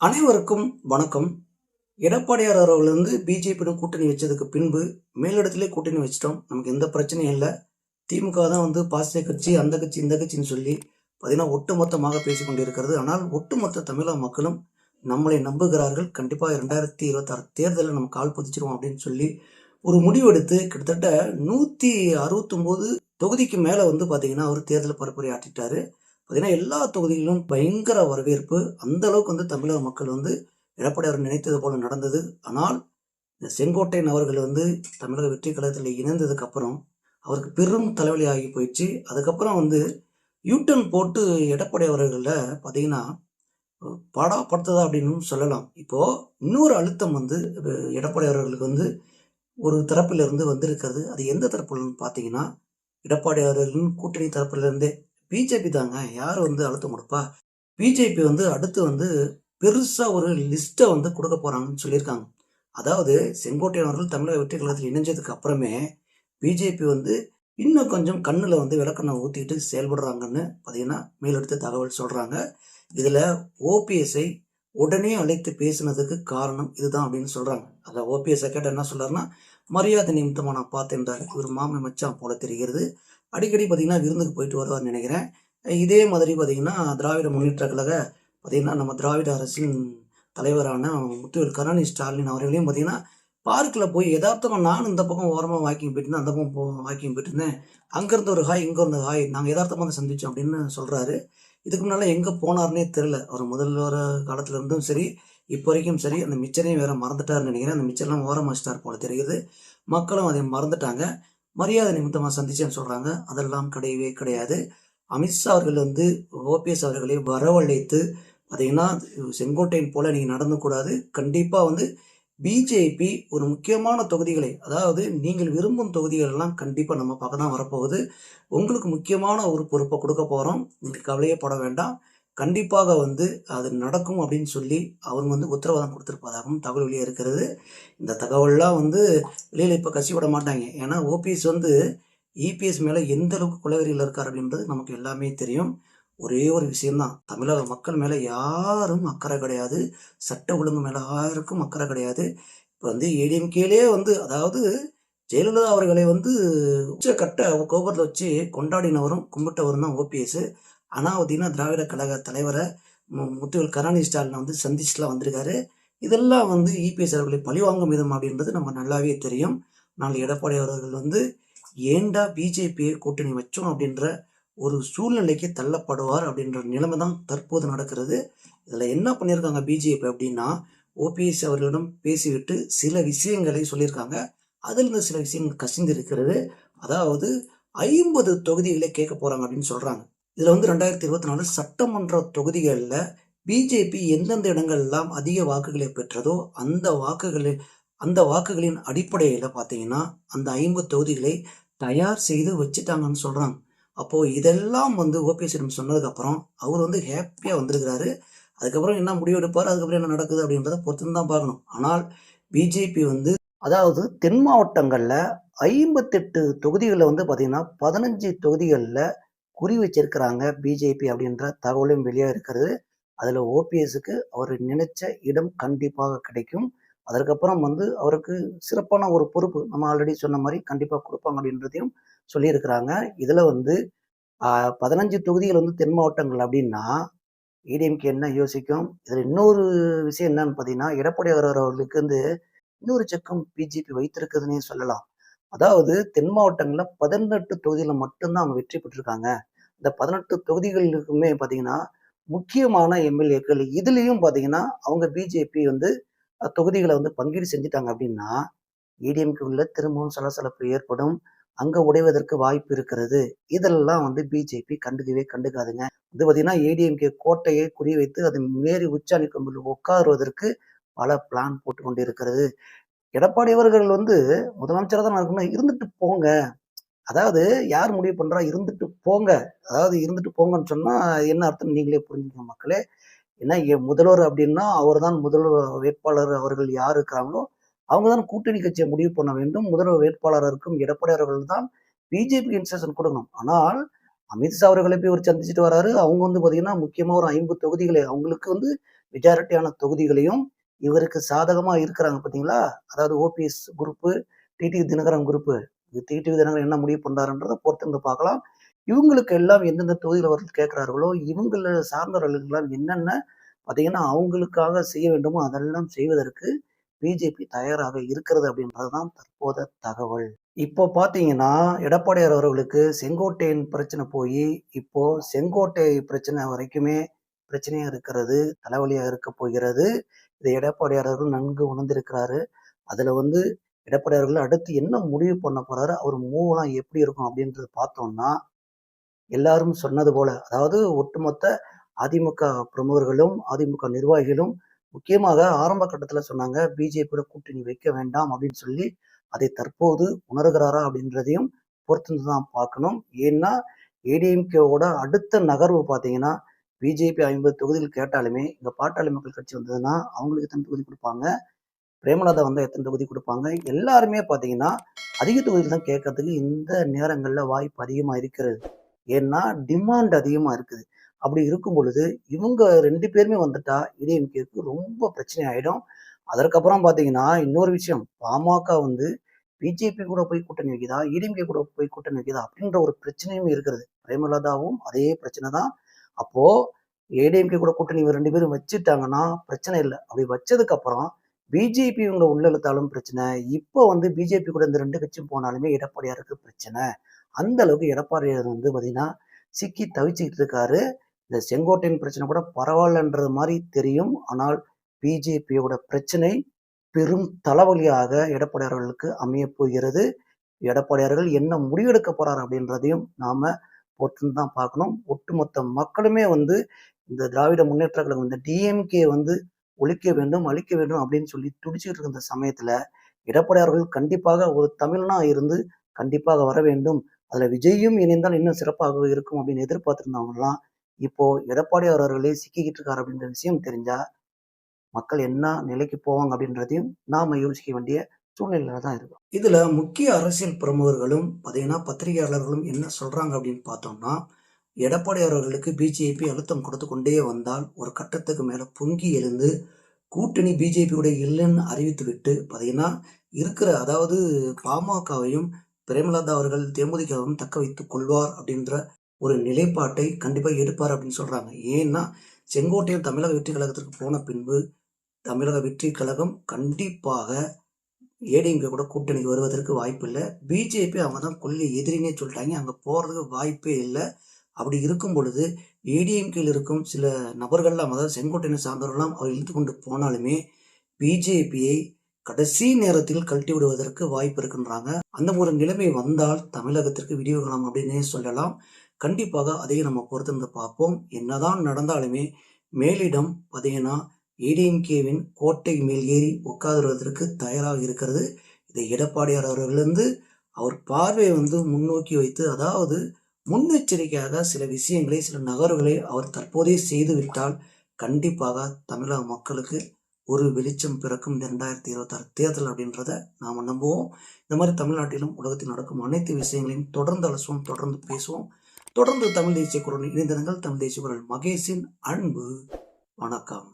அனைவருக்கும் வணக்கம். எடப்பாடியார் அவர்களிருந்து பிஜேபியிடம் கூட்டணி வச்சதுக்கு பின்பு மேலிடத்திலே கூட்டணி வச்சிட்டோம். நமக்கு எந்த பிரச்சனையும் இல்லை. திமுக தான் வந்து பாசிய கட்சி அந்த கட்சி இந்த கட்சின்னு சொல்லி பார்த்தீங்கன்னா ஒட்டுமொத்தமாக பேசிக்கொண்டிருக்கிறது ஆனால் ஒட்டுமொத்த தமிழக மக்களும் நம்மளை நம்புகிறார்கள். கண்டிப்பாக ரெண்டாயிரத்தி இருபத்தாறு தேர்தலில் நம்ம கால் பதிச்சிருவோம் அப்படின்னு சொல்லி ஒரு முடிவெடுத்து கிட்டத்தட்ட நூற்றி அறுபத்தொம்போது தொகுதிக்கு மேலே வந்து பார்த்தீங்கன்னா அவர் தேர்தல் பரப்புரை ஆற்றிட்டாரு பார்த்தீங்கன்னா எல்லா தொகுதிகளிலும் பயங்கர வரவேற்பு. அந்த அளவுக்கு வந்து தமிழக மக்கள் வந்து எடப்பாடியார் நினைத்தது போல நடந்தது. ஆனால் இந்த செங்கோட்டையன் அவர்கள் வந்து தமிழக வெற்றி கழகத்தில் இணைந்ததுக்கு அப்புறம் அவருக்கு பெரும் தலைவலி ஆகி போயிடுச்சு. அதுக்கப்புறம் வந்து யூட்டன் போட்டு எடப்பாடி அவர்களில் பார்த்தீங்கன்னா பாடாப்படுத்துதா அப்படின்னு சொல்லலாம். இப்போ இன்னொரு அழுத்தம் வந்து எடப்பாடி அவர்களுக்கு வந்து ஒரு தரப்பிலிருந்து வந்திருக்கிறது. அது எந்த தரப்புலன்னு பார்த்தீங்கன்னா எடப்பாடி அவர்களின் கூட்டணி தரப்பிலிருந்தே. பிஜேபி தாங்க. யார் வந்து அழுத்தம் கொடுப்பா? பிஜேபி வந்து அடுத்து வந்து பெருசாக ஒரு லிஸ்ட்டை வந்து கொடுக்க போகிறாங்கன்னு சொல்லியிருக்காங்க. அதாவது செங்கோட்டையன் அவர்கள் தமிழக வெற்றி கழகத்தில் இணைஞ்சதுக்கு அப்புறமே பிஜேபி வந்து இன்னும் கொஞ்சம் கண்ணில் வந்து விளக்கண்ணை ஊற்றிட்டு செயல்படுறாங்கன்னு பார்த்தீங்கன்னா மேலெடுத்து தகவல் சொல்கிறாங்க இதில் ஓபிஎஸ்ஐ உடனே அழைத்து பேசினதுக்கு காரணம் இதுதான் அப்படின்னு சொல்கிறாங்க அதில் ஓபிஎஸ்ஐ கேட்ட என்ன சொல்கிறாருன்னா மரியாதை நிமித்தமாக நான் பார்த்தேன்றார் இவர் மாமன் மச்சான் போல தெரிகிறது. அடிக்கடி பார்த்தீங்கன்னா விருந்துக்கு போயிட்டு வருவார் நினைக்கிறேன். இதே மாதிரி பார்த்தீங்கன்னா திராவிட முன்னேற்ற கழக பார்த்தீங்கன்னா நம்ம திராவிட அரசின் தலைவரான முத்துவர் கருணாநிதி ஸ்டாலின் அவர்களையும் பார்த்தீங்கன்னா பார்க்கில் போய் யதார்த்தமாக நானும் இந்த பக்கம் ஓரமாக வாக்கிங் போயிட்டு இருந்தேன் அந்த பக்கம் போ வாக்கிங் போயிட்டு இருந்தேன் அங்கேருந்து ஒரு ஹாய் இங்கே இருந்து ஹாய் நாங்கள் யதார்த்தமாக தான் சந்திச்சோம் அப்படின்னு சொல்கிறாரு இதுக்கு முன்னால் எங்கே போனார்னே தெரில அவர் முதல்வர் காலத்தில் இருந்தும் சரி இப்போ வரைக்கும் சரி அந்த மிச்சரையும் வேற மறந்துட்டார்னு நினைக்கிறேன். அந்த மிச்சர்லாம் ஓரமாக வச்சிட்டார் போல தெரியுது. மக்களும் அதை மறந்துட்டாங்க. மரியாதை நிமித்தமாக சந்திச்சேன்னு சொல்கிறாங்க அதெல்லாம் கிடையவே கிடையாது. அமித்ஷா அவர்கள் வந்து ஓபிஎஸ் அவர்களை வரவழைத்து பார்த்தீங்கன்னா செங்கோட்டையின் போல் நீங்கள் நடந்துக்கூடாது கண்டிப்பாக வந்து பிஜேபி ஒரு முக்கியமான தொகுதிகளை அதாவது நீங்கள் விரும்பும் தொகுதிகளெல்லாம் கண்டிப்பாக நம்ம பக்கம் தான் வரப்போகுது. உங்களுக்கு முக்கியமான ஒரு பொறுப்பை கொடுக்க போகிறோம் நீங்கள் கவலையே பட வேண்டாம். கண்டிப்பாக வந்து அது நடக்கும் அப்படின்னு சொல்லி அவங்க வந்து உத்தரவாதம் கொடுத்துருப்பதாகவும் தகவல் வெளியே இருக்கிறது இந்த தகவல்லாம் வந்து வெளியில் இப்போ கசி விட மாட்டாங்க. ஏன்னா ஓபிஎஸ் வந்து இபிஎஸ் மேலே எந்த அளவுக்கு குலவெறியில் இருக்கார் அப்படின்றது நமக்கு எல்லாமே தெரியும். ஒரே ஒரு விஷயம்தான். தமிழக மக்கள் மேலே யாரும் அக்கறை கிடையாது. சட்ட ஒழுங்கு மேலே யாருக்கும் அக்கறை கிடையாது. இப்போ வந்து ஏடிஎம்கேலே வந்து அதாவது ஜெயலலிதா அவர்களை வந்து உச்ச கட்ட கோபுரத்தில் வச்சு கொண்டாடினவரும் கும்பிட்டவரும் தான் ஓபிஎஸ் ஆனால் திராவிட கழக தலைவரை மு- முத்துவேல் கருணாநிதி ஸ்டாலினை வந்து சந்திச்சுலாம் வந்திருக்காரு. இதெல்லாம் வந்து இபிஎஸ் அவர்களை பழிவாங்கும் விதம் அப்படின்றது நம்ம நல்லாவே தெரியும். நாளை எடப்பாடி அவர்கள் வந்து ஏண்டா பிஜேபியை கூட்டணி வச்சோம் அப்படின்ற ஒரு சூழ்நிலைக்கு தள்ளப்படுவார் அப்படின்ற நிலைமை தான் தற்போது நடக்கிறது. இதில் என்ன பண்ணியிருக்காங்க பிஜேபி அப்படின்னா ஓபிஎஸ் அவர்களிடம் பேசிவிட்டு சில விஷயங்களை சொல்லியிருக்காங்க. அதிலிருந்து சில விஷயங்கள் கசிந்து இருக்கிறது அதாவது ஐம்பது தொகுதிகளை கேட்க போகிறாங்க அப்படின்னு சொல்கிறாங்க இதில் வந்து ரெண்டாயிரத்தி இருபத்தி நாலு சட்டமன்ற தொகுதிகளில் பிஜேபி எந்தெந்த இடங்கள்லாம் அதிக வாக்குகளை பெற்றதோ அந்த வாக்குகளில் அந்த வாக்குகளின் அடிப்படையில் பார்த்தீங்கன்னா அந்த ஐம்பது தொகுதிகளை தயார் செய்து வச்சுட்டாங்கன்னு சொல்கிறாங்க அப்போது இதெல்லாம் வந்து ஓபிஎஸ்ஸிடம் சொன்னதுக்கப்புறம் அவர் வந்து ஹாப்பியாக வந்திருக்கிறாரு. அதுக்கப்புறம் என்ன முடிவு எடுப்பார் அதுக்கப்புறம் என்ன நடக்குது அப்படின்றத பொறுத்து தான் பார்க்கணும். ஆனால் பிஜேபி வந்து அதாவது தென் மாவட்டங்களில் ஐம்பத்தெட்டு தொகுதிகளில் வந்து பார்த்தீங்கன்னா பதினஞ்சு தொகுதிகளில் குறி வச்சிருக்கிறாங்க பிஜேபி அப்படின்ற தகவலும் வெளியாக இருக்கிறது. அதில் ஓபிஎஸ்க்கு அவர் நினைச்ச இடம் கண்டிப்பாக கிடைக்கும். அதற்கப்புறம் வந்து அவருக்கு சிறப்பான ஒரு பொறுப்பு நம்ம ஆல்ரெடி சொன்ன மாதிரி கண்டிப்பாக கொடுப்பாங்க அப்படின்றதையும் சொல்லியிருக்கிறாங்க. இதில் வந்து பதினஞ்சு தொகுதிகள் வந்து தென் மாவட்டங்கள் அப்படின்னா ஏடிஎம்கே என்ன யோசிக்கும்? இதில் இன்னொரு விஷயம் என்னன்னு பார்த்தீங்கன்னா எடப்பாடி அவர்களுக்கு வந்து இன்னொரு செக்கம் பிஜேபி வைத்திருக்குதுன்னே சொல்லலாம். அதாவது தென் மாவட்டங்களில் பதினெட்டு தொகுதியில் மட்டும்தான் அவங்க வெற்றி பெற்றிருக்காங்க. இந்த பதினெட்டு தொகுதிகளுக்குமே பார்த்தீங்கன்னா முக்கியமான எம்எல்ஏக்கள் இதுலேயும் பார்த்தீங்கன்னா அவங்க பிஜேபி வந்து தொகுதிகளை வந்து பங்கீடு செஞ்சுட்டாங்க அப்படின்னா ஏடிஎம்கே உள்ள திரும்பவும் சலசலப்பு ஏற்படும். அங்கே உடைவதற்கு வாய்ப்பு இருக்கிறது. இதெல்லாம் வந்து பிஜேபி கண்டுக்கவே கண்டுக்காதுங்க. இது பார்த்தீங்கன்னா ஏடிஎம்கே கோட்டையை குறி வைத்து அது மேறி உச்சாணி கொம்பில் உட்காருவதற்கு பல பிளான் போட்டு கொண்டு இருக்கிறது எடப்பாடி அவர்கள் வந்து முதலமைச்சராக தான் இருக்கணும். இருந்துட்டு போங்க. அதாவது யார் முடிவு பண்ணுறா இருந்துட்டு போங்க. அதாவது இருந்துட்டு போங்கன்னு சொன்னால் என்ன அர்த்தம் நீங்களே புரிஞ்சுக்கோங்க மக்களே. ஏன்னா எ- முதல்வர் அப்படின்னா அவர் தான் முதல்வர் வேட்பாளர் அவர்கள் யார் இருக்கிறாங்களோ அவங்க தான் கூட்டணி கட்சியை முடிவு பண்ண வேண்டும். முதல்வர் வேட்பாளருக்கும் எடப்பாடி அவர்கள் தான் பிஜேபி இன்ஸ்ட்ரக்ஷன் கொடுக்கணும். ஆனால் அமித்ஷா அவர்களை போய் ஒரு சந்திச்சுட்டு வராரு. அவங்க வந்து பார்த்தீங்கன்னா முக்கியமாக ஒரு ஐம்பது தொகுதிகளை அவங்களுக்கு வந்து மெஜாரிட்டியான தொகுதிகளையும் இவருக்கு சாதகமாக இருக்கிறாங்க பார்த்தீங்களா அதாவது OPS group TTV Dhinakaran group இது டிடிவி தினகரன் என்ன முடிவு பண்ணுறாருன்றதை பொறுத்திருந்து பார்க்கலாம். இவங்களுக்கு எல்லாம் எந்தெந்த தொகுதியில் அவர்கள் கேட்குறார்களோ இவங்கள சார்ந்தவர்களுக்கெல்லாம் என்னென்ன பார்த்தீங்கன்னா அவங்களுக்காக செய்ய வேண்டுமோ அதெல்லாம் செய்வதற்கு பிஜேபி தயாராக இருக்கிறது அப்படின்றது தான் தற்போத தகவல். இப்போ பார்த்தீங்கன்னா எடப்பாடியார் அவர்களுக்கு செங்கோட்டையின் பிரச்சனை போய் இப்போ செங்கோட்டை பிரச்சனை வரைக்குமே பிரச்சனையாக இருக்கிறது தலைவலியாக இருக்க போகிறது. இதை எடப்பாடியார் அவர்கள் நன்கு உணர்ந்திருக்கிறாரு. அதுல வந்து எடப்பாடி அவர்கள் அடுத்து என்ன முடிவு பண்ண போறாரு அவர் மூவெல்லாம் எப்படி இருக்கும் அப்படின்றது பார்த்தோம்னா எல்லாரும் சொன்னது போல அதாவது ஒட்டுமொத்த அதிமுக பிரமுகர்களும் அதிமுக நிர்வாகிகளும் முக்கியமாக ஆரம்ப கட்டத்துல சொன்னாங்க பிஜேபியோட கூட்டணி வைக்க வேண்டாம் அப்படின்னு சொல்லி அதை தற்போது உணர்கிறாரா அப்படின்றதையும் பொறுத்து தான் பார்க்கணும். ஏன்னா ஏடிஎம்கேவோட அடுத்த நகர்வு பார்த்தீங்கன்னா பிஜேபி ஐம்பது தொகுதியில் கேட்டாலுமே இங்கே பாட்டாளி மக்கள் கட்சி வந்ததுன்னா அவங்களுக்கு எத்தனை தொகுதி கொடுப்பாங்க? பிரேமலதா வந்தால் எத்தனை தொகுதி கொடுப்பாங்க? எல்லாருமே பார்த்தீங்கன்னா அதிக தொகுதியில் தான் கேட்கறதுக்கு இந்த நேரங்களில் வாய்ப்பு அதிகமாக இருக்கிறது. ஏன்னா டிமாண்ட் அதிகமாக இருக்குது. அப்படி இருக்கும் பொழுது இவங்க ரெண்டு பேருமே வந்துட்டா ஏடிஎம்கேக்கு ரொம்ப பிரச்சனை ஆகிடும் அதற்கப்புறம் பார்த்தீங்கன்னா இன்னொரு விஷயம். பாமக வந்து பிஜேபி கூட போய் கூட்டணி வைக்குதா? ஏடிஎம்கே கூட போய் கூட்டணி வைக்குதா? அப்படின்ற ஒரு பிரச்சனையும் இருக்கிறது. பிரேமலதாவும் அதே பிரச்சனை தான். அப்போ ஏடிஎம்கே கூட கூட்டணி ரெண்டு பேரும் வச்சுட்டாங்கன்னா பிரச்சனை இல்லை. அப்படி வச்சதுக்கு அப்புறம் பிஜேபி இவங்க உள்ள இழுத்தாலும் பிரச்சனை. இப்போ வந்து பிஜேபி கூட இந்த ரெண்டு கட்சியும் போனாலுமே எடப்பாடியாருக்கு பிரச்சனை. அந்த அளவுக்கு எடப்பாடியார் வந்து பார்த்தீங்கன்னா சிக்கி தவிச்சுக்கிட்டு இருக்காரு. இந்த செங்கோட்டையின் பிரச்சனை கூட பரவாயில்லன்றது மாதிரி தெரியும். ஆனால் பிஜேபியோட பிரச்சனை பெரும் தலைவலியாக எடப்பாடியார்களுக்கு அமைய போகிறது. எடப்பாடியார்கள் என்ன முடிவெடுக்க போறார் அப்படின்றதையும் நாம பொறுத்து தான் பார்க்கணும். ஒட்டுமொத்த மக்களுமே வந்து இந்த திராவிட முன்னேற்ற கழகம் இந்த டிஎம்கே வந்து ஒழிக்க வேண்டும் அழிக்க வேண்டும் அப்படின்னு சொல்லி துடிச்சுக்கிட்டு இருந்த சமயத்தில் எடப்பாடியார்கள் கண்டிப்பாக ஒரு தமிழனா இருந்து கண்டிப்பாக வர வேண்டும். அதில் விஜயும் இணைந்தால் இன்னும் சிறப்பாக இருக்கும் அப்படின்னு எதிர்பார்த்துருந்தவங்கலாம் இப்போ எடப்பாடி அவர்களே சிக்கிக்கிட்டு இருக்காரு அப்படின்ற விஷயம் தெரிஞ்சா மக்கள் என்ன நிலைக்கு போவாங்க அப்படின்றதையும் நாம யோசிக்க வேண்டிய சூழ்நிலையில தான் இருக்கும். இதுல முக்கிய அரசியல் பிரமுகர்களும் பார்த்தீங்கன்னா பத்திரிகையாளர்களும் என்ன சொல்றாங்க அப்படின்னு பார்த்தோம்னா எடப்பாடி அவர்களுக்கு பிஜேபி அழுத்தம் கொடுத்து கொண்டே வந்தால் ஒரு கட்டத்துக்கு மேல பொங்கி எழுந்து கூட்டணி பிஜேபியோட இல்லைன்னு அறிவித்து விட்டு பார்த்தீங்கன்னா இருக்கிற அதாவது பாமகவையும் பிரேமலதா அவர்கள் தேமுதிகவும் தக்க வைத்துக் கொள்வார் அப்படின்ற ஒரு நிலைப்பாட்டை கண்டிப்பாக எடுப்பார் அப்படின்னு சொல்றாங்க. ஏன்னா செங்கோட்டையில் தமிழக வெற்றி கழகத்திற்கு போன பின்பு தமிழக வெற்றி கழகம் கண்டிப்பாக ஏடிஎம்கே கூட கூட்டணிக்கு வருவதற்கு வாய்ப்பு இல்லை. பிஜேபி அவங்க தான் கொள்கை எதிரினே சொல்லிட்டாங்க. அங்கே போகிறதுக்கு வாய்ப்பே இல்லை. அப்படி இருக்கும் பொழுது ஏடிஎம்கேயில் இருக்கும் சில நபர்கள்லாம் அதாவது செங்கோட்டையினை சார்ந்தவர்கள்லாம் அவர் இழுத்து கொண்டு போனாலுமே பிஜேபியை கடைசி நேரத்தில் கழட்டி விடுவதற்கு வாய்ப்பு இருக்குன்றாங்க. அந்த ஒரு நிலைமை வந்தால் தமிழகத்திற்கு விடிவு காலம் அப்படின்னே சொல்லலாம். கண்டிப்பாக அதையும் நம்ம பொறுத்திருந்து பார்ப்போம். என்னதான் நடந்தாலுமே மேலிடம் பார்த்தீங்கன்னா ஏடிஎம்கேவின் கோட்டை மேல் ஏறி உட்காருவதற்கு தயாராக இருக்கிறது. இதை எடப்பாடியார் அவர்களிருந்து அவர் பார்வையை வந்து முன்னோக்கி வைத்து அதாவது முன்னெச்சரிக்கையாக சில விஷயங்களை சில நகர்வுகளை அவர் தற்போதே செய்துவிட்டால் கண்டிப்பாக தமிழக மக்களுக்கு ஒரு வெளிச்சம் பிறக்கும். இந்த ரெண்டாயிரத்தி இருபத்தாறு தேர்தல் அப்படின்றத நாம் நம்புவோம். இந்த மாதிரி தமிழ்நாட்டிலும் உலகத்தில் நடக்கும் அனைத்து விஷயங்களையும் தொடர்ந்து அலசுவோம் தொடர்ந்து பேசுவோம். தொடர்ந்து தமிழ் தேசிய குரல் இணைந்திருங்கள். தமிழ் தேசிய குரல் மகேஷின் அன்பு. வணக்கம்.